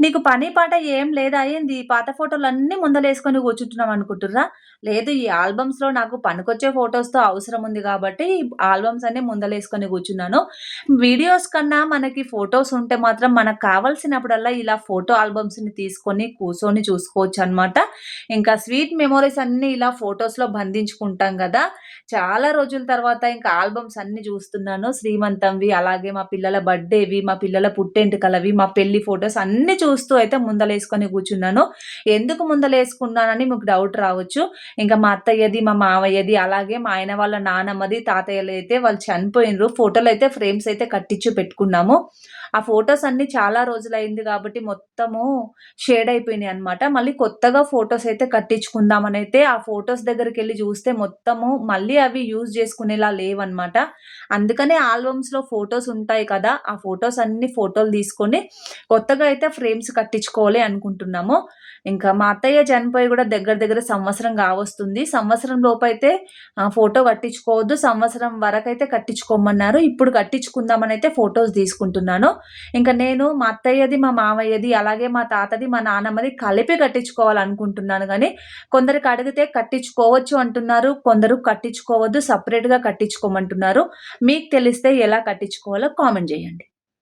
నీకు పని పాట ఏం లేదా ఏంది? పాత ఫోటోలన్నీ ముందలేసుకొని కూర్చుంటున్నాం అనుకుంటుర్రా? లేదు ఈ ఆల్బమ్స్‌లో నాకు పనికొచ్చే ఫొటోస్తో అవసరం ఉంది కాబట్టి ఆల్బమ్స్ అన్ని ముందలేసుకొని కూర్చున్నాను. వీడియోస్ కన్నా మనకి ఫోటోస్ ఉంటే మాత్రం మనకు కావాల్సినప్పుడల్లా ఇలా ఫోటో ఆల్బమ్స్‌ని తీసుకొని కూర్చొని చూసుకోవచ్చు అనమాట ఇంకా స్వీట్ మెమోరీస్ అన్నీ ఇలా ఫోటోస్‌లో బంధించుకుంటాం కదా చాలా రోజుల తర్వాత ఇంకా ఆల్బమ్స్ అన్ని చూస్తున్నాను. శ్రీమంతంవి, అలాగే మా పిల్లల బర్త్‌డేవి, మా పిల్లల పుట్టెంటుకలవి, మా పెళ్ళి ఫోటోస్ చూ చూస్తూ అయితే ముందలేసుకొని కూర్చున్నాను. ఎందుకు ముందలేసుకున్నానని మీకు డౌట్ రావచ్చు. ఇంకా మా అత్తయ్యది, మా మావయ్యది, అలాగే మా ఆయన వాళ్ళ నానమ్మది, అయితే వాళ్ళు చనిపోయినరు. అయితే ఫ్రేమ్స్ అయితే కట్టించి పెట్టుకున్నాము. ఆ ఫోటోస్ అన్ని చాలా రోజులైంది కాబట్టి మొత్తము షేడ్ అయిపోయినాయి అనమాట. మళ్ళీ కొత్తగా ఫోటోస్ అయితే కట్టించుకుందామని అయితే ఆ ఫొటోస్ దగ్గరికి వెళ్ళి చూస్తే మొత్తము మళ్ళీ అవి యూజ్ చేసుకునేలా లేవన్నమాట. అందుకనే ఆల్బమ్స్‌లో ఫొటోస్ ఉంటాయి కదా! ఆ ఫోటోస్ అన్ని ఫోటోలు తీసుకొని కొత్తగా అయితే ఫ్రేమ్ ఫ్రేమ్స్ కట్టించుకోవాలి అనుకుంటున్నాము. ఇంకా మా అత్తయ్య చనిపోయి కూడా దగ్గర దగ్గర సంవత్సరం కావస్తుంది సంవత్సరం లోపైతే అయితే ఫోటో కట్టించుకోవద్దు. సంవత్సరం వరకైతే కట్టించుకోమన్నారు. ఇప్పుడు కట్టించుకుందామని అయితే ఫోటోస్ తీసుకుంటున్నాను. ఇంకా నేను మా అత్తయ్యది, మా మామయ్యది, అలాగే మా తాతది, మా నాన్నమ్మది కలిపి కట్టించుకోవాలనుకుంటున్నాను కానీ కొందరికి అడిగితే కట్టించుకోవచ్చు అంటున్నారు. కొందరు కట్టించుకోవద్దు సపరేట్గా కట్టించుకోమంటున్నారు. మీకు తెలిస్తే ఎలా కట్టించుకోవాలో కామెంట్ చేయండి